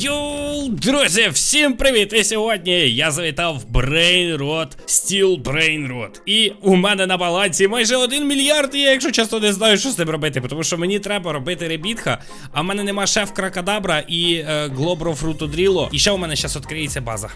Yo! Друзі, всім привіт! І сьогодні я завітав в Brain Rot, Steel Brain Rot. І у мене на балансі майже 1 мільярд, і я, якщо чесно, не знаю, що з цим робити, тому що мені треба робити ребітха, а в мене нема шеф Кракадабра і е, Глобро Фрутодріло. І ще у мене зараз відкриється база.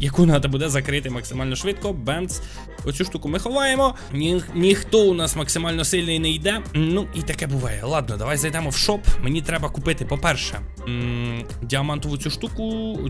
Яку треба буде закрити максимально швидко. Бемц. Оцю штуку ми ховаємо. Ні, ніхто у нас максимально сильний не йде. Ну і таке буває. Ладно, давай зайдемо в шоп. Мені треба купити, по-перше, діамантову цю штуку,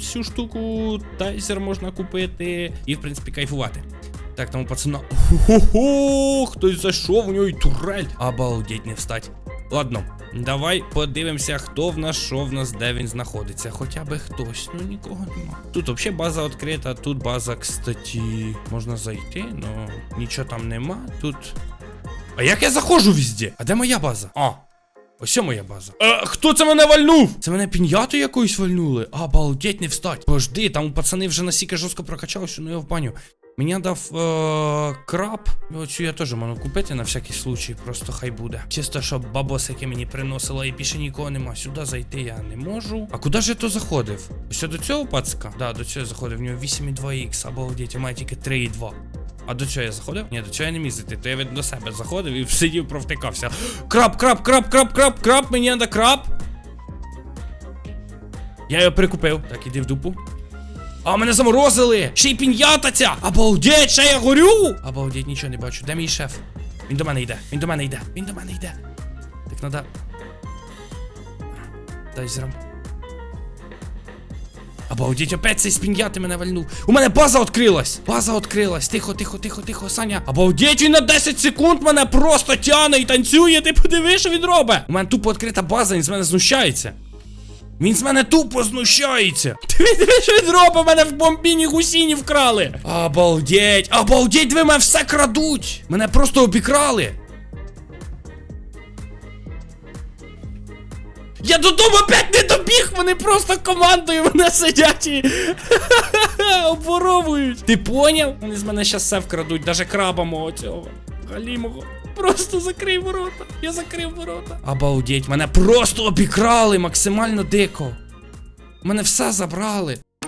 цю штуку, тайзер можна купити. І, в принципі, кайфувати. Так, там у пацана. Ого, хтось зайшов, у нього й турель. Обалдеть, не встать. Ладно, давай подивимося, хто в нас, що в нас, де він знаходиться. Хоча би хтось, ну нікого нема. Тут взагалі база відкрита, тут база, кстати, можна зайти, ну нічого там нема. Тут. А як я заходжу везде? А де моя база? А. Ось моя база. Е, хто це мене вальнув? Це мене піньяту якоюсь вальнули? Обалдеть, не встать. Пожди, там пацани вже настільки жорстко прокачалися, ну я в баню. Мені дав е, краб. Оцю я теж можу купити на всякий случай, просто хай буде. Чисто, щоб бабос, яке мені приносило, і більше нікого нема. Сюди зайти я не можу. А куди ж я то заходив? Ось до цього пацка? Да, до цього я заходив. В нього 8,2х, обалдеть, у мене тільки 3,2. А до чого я заходив? Ні, до чого я не міг зайти, то я від до себе заходив і сидів, провтикався. Краб, краб, краб, краб, краб, краб, мені треба краб. Я його прикупив. Так, іди в дупу. А мене заморозили! Ще й піньята ця! Обалдеть, ще я горю! Обалдеть, нічого не бачу. Де мій шеф? Він до мене йде, він до мене йде, він до мене йде. Так надо. Тайзером. Обалдеть, опять цей з піньяти мене вальнув. У мене база відкрилась! База відкрилась. Тихо, тихо, тихо, тихо, Саня. Обалдеть, він на 10 секунд мене просто тяне і танцює. Ти подиви, що він робить. У мене тупо відкрита база, він з мене знущається. Він з мене тупо знущається. Ти що він робить? Мене в бомбіні гусіні вкрали. Обалдеть, обалдеть, ви мене все крадуть. Мене просто обікрали. Я додому опять не добіг, вони просто командою мене сидять і обворовують. Ти поняв? Вони з мене щас все вкрадуть, даже краба мого цього. Галімого. Просто закрий ворота. Я закрив ворота. Обалдеть, мене просто обікрали максимально дико. Мене все забрали.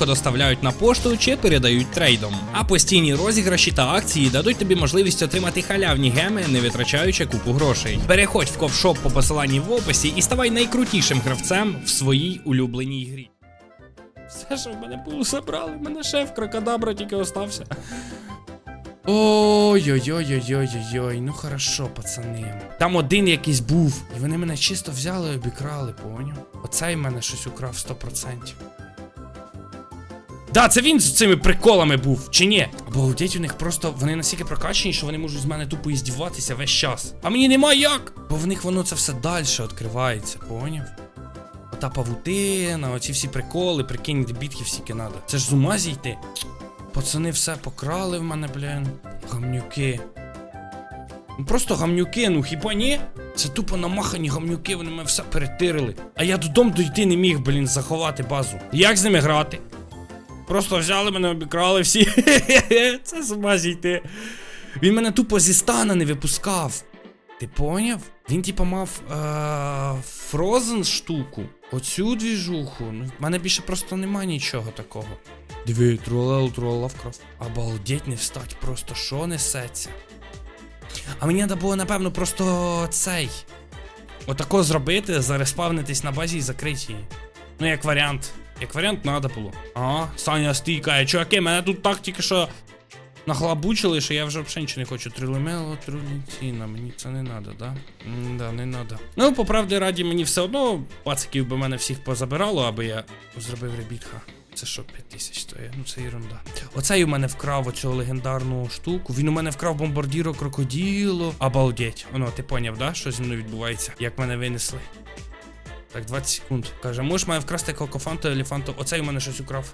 доставляють на пошту чи передають трейдом. А постійні розіграші та акції дадуть тобі можливість отримати халявні геми, не витрачаючи купу грошей. Переходь в ковшоп по посиланні в описі і ставай найкрутішим гравцем в своїй улюбленій грі. Все, що в мене було, забрали. В мене шеф крокодабра тільки остався. Ой-ой-ой-ой-ой-ой-ой, ну хорошо, пацани. Там один якийсь був, і вони мене чисто взяли і обікрали, поняв? Оцей мене щось украв 100%. Да, це він з цими приколами був, чи ні? Обалдеть, у них просто вони настільки прокачені, що вони можуть з мене тупо іздіватися весь час. А мені нема як! Бо в них воно це все далі відкривається, поняв? Ота павутина, оці всі приколи, прикинь, бітки всі надо. Це ж з ума зійти. Пацани все покрали в мене, блін. Гамнюки. Ну просто гамнюки, ну хіба ні? Це тупо намахані гамнюки, вони мене все перетирили. А я додому дойти не міг, блін, заховати базу. Як з ними грати? Просто взяли мене, обікрали всі. Це з ума зійти. Він мене тупо зі стана не випускав. Ти поняв? Він типа мав е- фрозен штуку. Оцю двіжуху. Ну, в мене більше просто нема нічого такого. Диви, тролел, вкрав. Обалдеть не встать, просто що несеться. А мені треба було, напевно, просто цей. Отако зробити, зареспавнитись на базі і закрити її. Ну, як варіант. Як варіант, треба було. Ага, Саня стійкає. Чуваки, мене тут так тільки що нахлабучили, що я вже взагалі нічого не хочу. Трилемело, триліціна. Мені це не треба, да? Да, не треба. Ну, по правді раді, мені все одно пациків би мене всіх позабирало, аби я зробив ребітха. Це що, 5 тисяч стоїть? Ну це ерунда. Оцей у мене вкрав оцю легендарну штуку. Він у мене вкрав бомбардіро крокоділо. Обалдеть. Воно, ти поняв, да? Що зі мною відбувається? Як мене винесли? Так, 20 секунд. Каже, можеш мене вкрасти кокофанту, елефанту. Оцей у мене щось украв.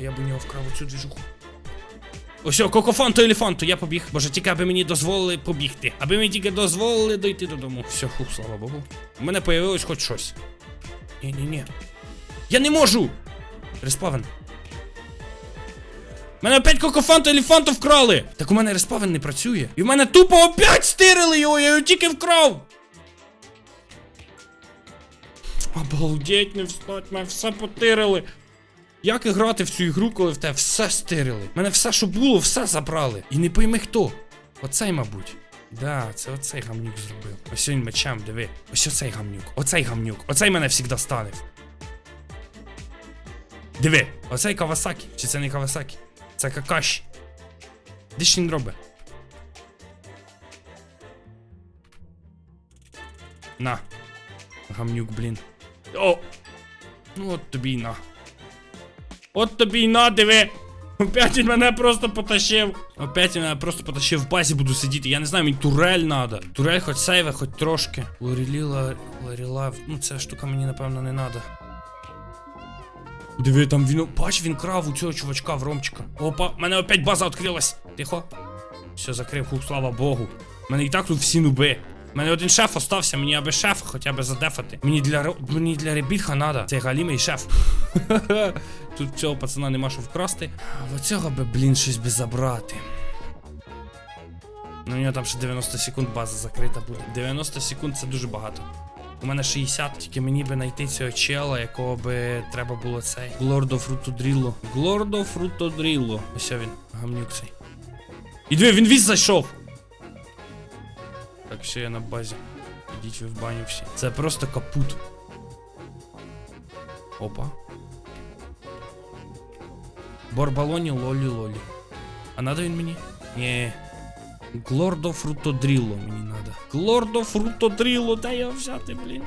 Я б у нього вкрав оцю двіжуху. Ось, кокофанту, елефанту, я побіг. Боже, тільки аби мені дозволили побігти. Аби мені тільки дозволили дойти додому. Все, хух, слава Богу. У мене появилось хоч щось. Ні-ні-ні. Я не можу! Респавен. Мене опять кокофанту елефанту вкрали! Так у мене респавен не працює. І в мене тупо опять стирили його, я його тільки вкрав! Обалдеть, не встать, мене все потирили. Як грати в цю ігру, коли в тебе все стирили? Мене все, що було, все забрали. І не пойми хто. Оцей, мабуть. Да, це оцей гамнюк зробив. Ось він мечем, диви. Ось оцей гамнюк. Оцей гамнюк. Оцей мене завжди станив. Диви, оцей Кавасакі. Чи це не Кавасакі? Це Какаші. Де ж він робить? На. Гамнюк, блін. О! Ну от тобі й на. От тобі й на, диви! Опять він мене просто потащив. Опять він мене просто потащив в базі буду сидіти. Я не знаю, мені турель надо. Турель хоч сейве, хоч трошки. Лорілі, ларіла. Ну, ця штука мені, напевно, не надо. Диви, там він. Бач, він крав у цього чувачка в Ромчика. Опа, в мене опять база відкрилась. Тихо. Все, закрив, хух, слава Богу. У мене і так тут всі нуби. У мене один шеф остався, мені аби шеф хоча б задефати. Мені для мені для ребітха надо. Це галімий шеф. Тут цього пацана нема що вкрасти. Оцього би, блін, щось би забрати. Ну, у нього там ще 90 секунд база закрита буде. 90 секунд це дуже багато. У мене 60, тільки мені би знайти цього чела, якого би треба було цей. Глордо Фрутодрілло. Глордо Фрутодрілло. Ось він, гамнюк цей. І диви, він віз зайшов. Так, все, я на базі. Ідіть ви в баню всі. Це просто капут. Опа. Борбалоні лолі лолі. А надо він мені? Ні. Глордо фрутодріло мені надо. Глордо фрутодріло, дай його взяти, блін.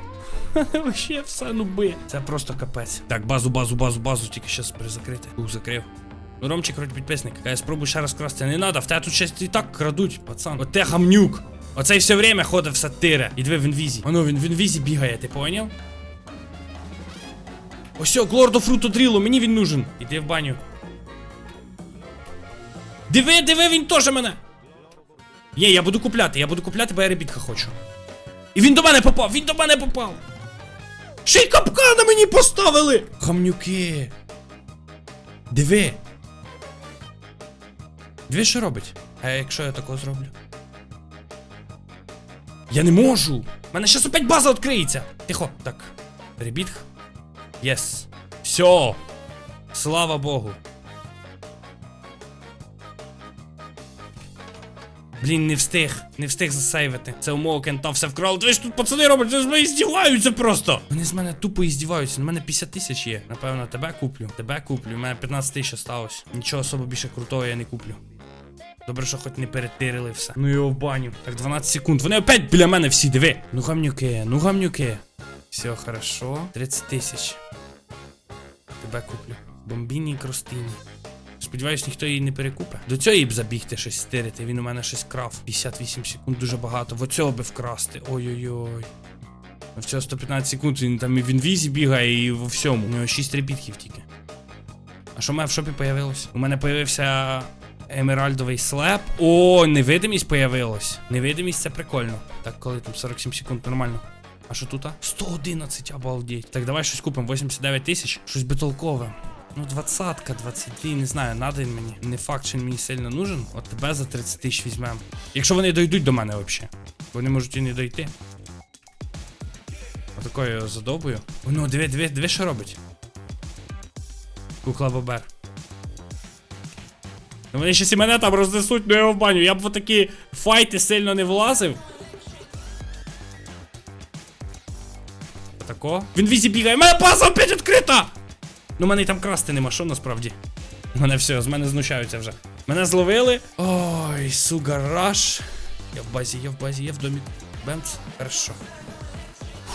Вообще все нуби. Це просто капець. Так, базу, базу, базу, базу, тільки щас перезакрити. Ух, закрив. Ну, Ромчик, вроді підписник. Я спробую ще раз красти. Не надо, в тебе тут щось і так крадуть, пацан. От те гамнюк. Оцей все время ходить в сатире. І диви в інвізі. Оно, він в інвізі бігає, ти поняв? Ось, о, Глордо фрутодріло, мені він нужен. Іди в баню. Диви, диви, він теж мене. Є, я буду купляти, я буду купляти, бо я ребітка хочу. І він до мене попав, він до мене попав. Ще й капкана мені поставили! Гамнюки. Диви. Диви, що робить? А якщо я такого зроблю? Я не можу! У мене щас опять база відкриється! Тихо, так. Ребітх. Єс. Все. Слава Богу. Блін, не встиг, не встиг засейвити. Це у мого кента все вкрали. Ви ж тут пацани роблять, вони з мене здіваються просто. Вони з мене тупо здіваються. У мене 50 тисяч є. Напевно, тебе куплю. Тебе куплю. У мене 15 тисяч осталось. Нічого особо більше крутого я не куплю. Добре, що хоч не перетирили все. Ну його в баню. Так, 12 секунд. Вони опять біля мене всі, диви. Ну гамнюки, ну гамнюки. Все, хорошо. 30 тисяч. Тебе куплю. Бомбіні і кростині. Сподіваюсь, ніхто її не перекупе. До цього їй б забігти щось стирити. Він у мене щось крав. 58 секунд дуже багато. В оцього би вкрасти. Ой-ой-ой. В цього 115 секунд він там і в інвізі бігає, і во всьому. У нього 6 репітків тільки. А що в мене в шопі появилось? У мене появився емеральдовий слеп. О, невидимість появилась. Невидимість це прикольно. Так, коли там 47 секунд, нормально. А що тут? 111, обалдеть. Так, давай щось купимо. 89 тисяч. Щось би толкове. Ну, двадцатка, 22, не знаю, надо мені. Не факт, що він мені сильно нужен. От тебе за 30 тисяч візьмем. Якщо вони дойдуть до мене взагалі. Вони можуть і не дойти. Отако я його. О, ну, диви, диви, диви, що робить. Кукла Бобер. Вони щас і мене там рознесуть, ну я в баню. Я б в такі файти сильно не влазив. Отако. Він візі бігає. Моя база опять відкрита! Ну, мене й там красти нема, що насправді. Мене все, з мене знущаються вже. Мене зловили. Ой, сугараж. Я в базі, я в базі, я в домі. Бемц, хорошо.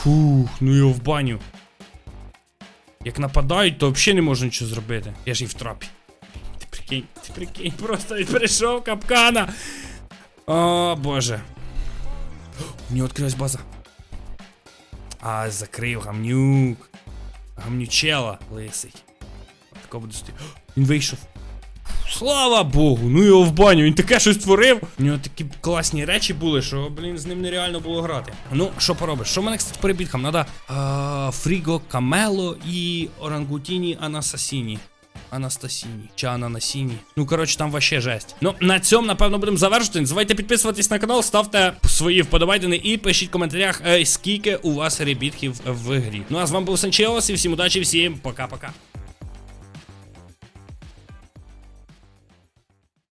Фух, ну його в баню. Як нападають, то взагалі не можу нічого зробити. Я ж і в трапі. Прикинь, прикинь, просто він прийшов капкана. О, боже. У нього відкрилась база. А, закрив гамнюк. Гамнючела лисий. Тако буду стояти. Він вийшов. Слава Богу, ну його в баню, він таке щось творив. У нього такі класні речі були, що, блін, з ним нереально було грати. Ну, що поробиш? Що в мене, кстати, перебіткам? Надо а, Фріго Камело і Орангутіні Анасасіні. Анастасіні чи Ананасіні. Ну, коротше, там вообще жесть. Ну, на цьому, напевно, будемо завершити. Не забувайте підписуватись на канал, ставте свої вподобайдини і пишіть в коментарях, е, скільки у вас ребітків в грі. Ну а з вами був Санчеос, і всім удачі, всім пока-пока.